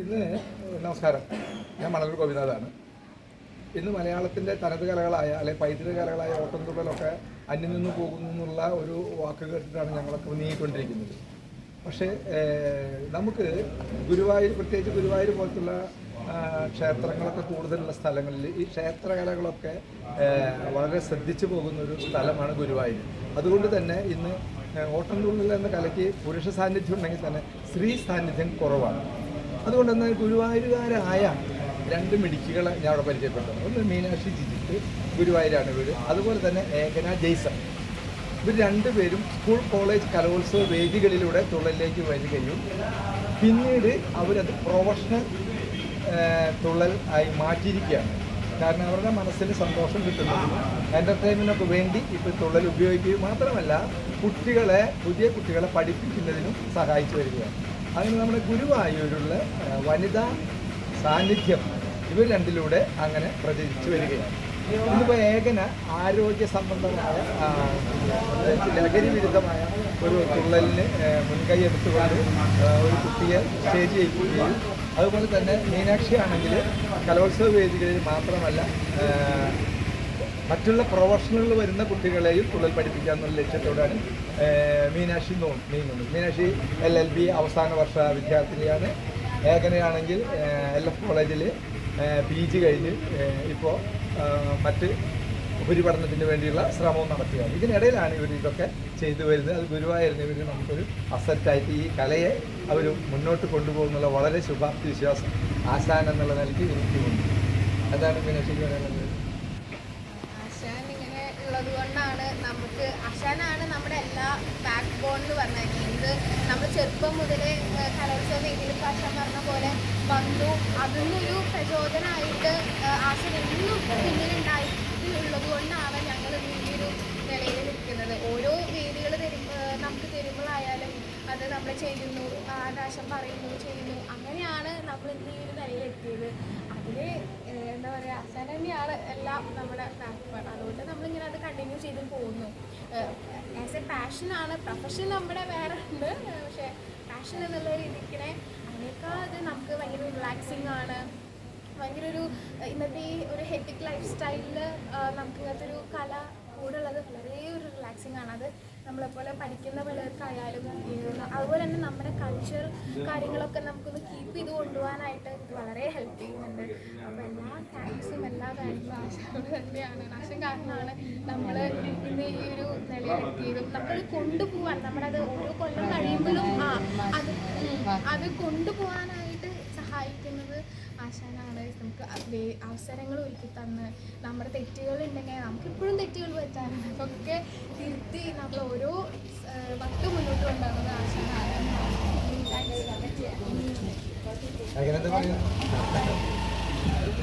ഇന്ന് നമസ്കാരം. ഞാൻ മണലൂർ ഗോപിനാഥാണ്. ഇന്ന് മലയാളത്തിന്റെ തനത് കലകളായ അല്ലെ പൈതൃക കലകളായ ഓട്ടംതുള്ളലൊക്കെ അന്യം നിന്ന് പോകുന്നു എന്നുള്ള ഒരു വാക്ക് കേട്ടിട്ടാണ് ഞങ്ങളൊക്കെ നീങ്ങിക്കൊണ്ടിരിക്കുന്നത്. പക്ഷേ നമുക്ക് ഗുരുവായൂർ പ്രത്യേകിച്ച് ഗുരുവായൂർ പോലത്തുള്ള ക്ഷേത്രങ്ങളൊക്കെ കൂടുതലുള്ള സ്ഥലങ്ങളിൽ ഈ ക്ഷേത്രകലകളൊക്കെ വളരെ ശ്രദ്ധിച്ചു പോകുന്ന ഒരു സ്ഥലമാണ് ഗുരുവായൂർ. അതുകൊണ്ട് തന്നെ ഇന്ന് ഓട്ടംതുള്ളൽ എന്ന കലയ്ക്ക് പുരുഷ സാന്നിധ്യം ഉണ്ടെങ്കിൽ തന്നെ സ്ത്രീ സാന്നിധ്യം കുറവാണ്. അതുകൊണ്ട് തന്നെ ഗുരുവായൂരുകാരായ രണ്ട് മിടുക്കികളെ ഞാൻ അവിടെ പരിചയപ്പെട്ടത് ഒന്ന് മീനാക്ഷി ജിജിത്ത് ഗുരുവായൂരാണ് ഇവർ അതുപോലെ തന്നെ ഏകന ജെയ്സൺ. ഇവർ രണ്ടുപേരും സ്കൂൾ കോളേജ് കലോത്സവ വേദികളിലൂടെ തുള്ളലിലേക്ക് വരികയും പിന്നീട് അവരത് പ്രൊഫഷണൽ തുള്ളൽ ആയി മാറ്റിയിരിക്കുകയാണ്. കാരണം അവരുടെ മനസ്സിന് സന്തോഷം കിട്ടുന്നതിനും എന്റർടൈൻമെന്റിനൊക്കെ വേണ്ടി ഇപ്പോൾ തുള്ളൽ ഉപയോഗിക്കുകയും മാത്രമല്ല കുട്ടികളെ പുതിയ കുട്ടികളെ പഠിപ്പിക്കുന്നതിനും സഹായിച്ചു വരികയാണ്. അങ്ങനെ നമ്മുടെ ഗുരുവായൂരുള്ള വനിതാ സാന്നിധ്യം ഇവർ രണ്ടിലൂടെ അങ്ങനെ പ്രചരിച്ചു വരികയാണ്. ഇന്നിപ്പോൾ ഏകന ആരോഗ്യ സംബന്ധമായ ലഹരി വിരുദ്ധമായ ഒരു തുള്ളലിന് മുൻകൈ എടുത്തുകൊണ്ട് ഒരു കുട്ടിയെ സ്റ്റേജ് ചെയ്യിക്കുകയും അതുപോലെ തന്നെ മീനാക്ഷി ആണെങ്കിൽ കലോത്സവ വേദികളിൽ മാത്രമല്ല മറ്റുള്ള പ്രൊഫഷണലുകൾ വരുന്ന കുട്ടികളെയും തുള്ളൽ പഠിപ്പിക്കുക എന്നുള്ള ലക്ഷ്യത്തോടാണ് മീനാക്ഷി നീങ്ങുന്നത് മീനാക്ഷി എൽ എൽ ബി അവസാന വർഷ വിദ്യാർത്ഥിനിയാണ്. ഏകനയാണെങ്കിൽ എൽ എഫ് കോളേജിൽ പി ജി കഴിഞ്ഞ് ഇപ്പോൾ മറ്റ് ഉപരിപഠനത്തിന് വേണ്ടിയുള്ള ശ്രമവും നടത്തുകയാണ് ഇതിനിടയിലാണ് ഇവർ ഇതൊക്കെ ചെയ്തു വരുന്നത്. അത് ഗുരുവായിരുന്നു ഇവർ നമുക്കൊരു അസറ്റായിട്ട് ഈ കലയെ അവർ മുന്നോട്ട് കൊണ്ടുപോകുന്നുള്ള വളരെ ശുഭാപ്തി വിശ്വാസം ആശാൻ എന്നുള്ള നിലയ്ക്ക് ഉണ്ട്. അതാണ് പറയാനുള്ളത്. ആശാൻ ഇങ്ങനെ ഉള്ളത് കൊണ്ടാണ് നമുക്ക് അശാനാണ് നമ്മുടെ എല്ലാ ബാക്ക് ബോൺ എന്ന് പറഞ്ഞാൽ ഇത് നമ്മൾ ചെറുപ്പം മുതലേ കലോത്സവം വേദിയിൽ ഇപ്പം പറഞ്ഞ പോലെ വന്നു. അതിനൊരു പ്രചോദനമായിട്ട് ആശ എന്നും പിന്നിലുണ്ടായി ഉള്ളത് കൊണ്ടാണ് ഞങ്ങൾ ഈ ഒരു നിലയിൽ നിൽക്കുന്നത്. ഓരോ വേദികൾ തരുമ്പോൾ നമുക്ക് തരുമ്പോഴായാലും അത് നമ്മൾ ചെയ്യുന്നു ആകാശം പറയുന്നു ചെയ്യുന്നു. അങ്ങനെയാണ് നമ്മൾ ഇന്ന് ഈ ഒരു നിലയിൽ ആശാൻ തന്നെയാണ് എല്ലാം നമ്മുടെ ബാക്ക്ബോൺ അതുകൊണ്ട് നമ്മളിങ്ങനെ അത് കണ്ടിന്യൂ ചെയ്ത് പോകുന്നു. ആസ് എ പാഷനാണ് പ്രൊഫഷൻ നമ്മുടെ വേറെ ഉണ്ട്. പക്ഷേ പാഷൻ എന്നുള്ള രീതിക്കിനെ അതിനേക്കാൾ അത് നമുക്ക് ഭയങ്കര റിലാക്സിങ് ആണ്. ഭയങ്കര ഒരു ഇന്നത്തെ ഈ ഒരു ഹെറ്റിക് ലൈഫ് സ്റ്റൈലിൽ നമുക്ക് ഇങ്ങനത്തെ ഒരു കല കൂടുള്ളത് വളരെ ഒരു റിലാക്സിങ് ആണ്. അത് നമ്മളെപ്പോലെ പഠിക്കുന്ന പലർക്കായാലും അതുപോലെ തന്നെ നമ്മുടെ കൾച്ചർ കാര്യങ്ങളൊക്കെ നമുക്കൊന്ന് കീപ്പ് ചെയ്ത് കൊണ്ടുപോകാനായിട്ട് ഇത് വളരെ ഹെൽപ്പ് ചെയ്യുന്നുണ്ട്. നമ്മൾ ഈ ഒരു ആ അത് അത് കൊണ്ടുപോകാനായിട്ട് സഹായിക്കുന്നത് ആശാനാണ്. നമുക്ക് അവസരങ്ങൾ ഒരുക്കി തന്ന് നമ്മുടെ തെറ്റുകൾ ഉണ്ടെങ്കിൽ നമുക്ക് ഇപ്പോഴും തെറ്റുകൾ പറ്റാറുണ്ട്. അതൊക്കെ തിരുത്തി നമ്മൾ ഓരോ വട്ട് മുന്നോട്ട് കൊണ്ടുപോകുന്നത് ആശാനാണ്.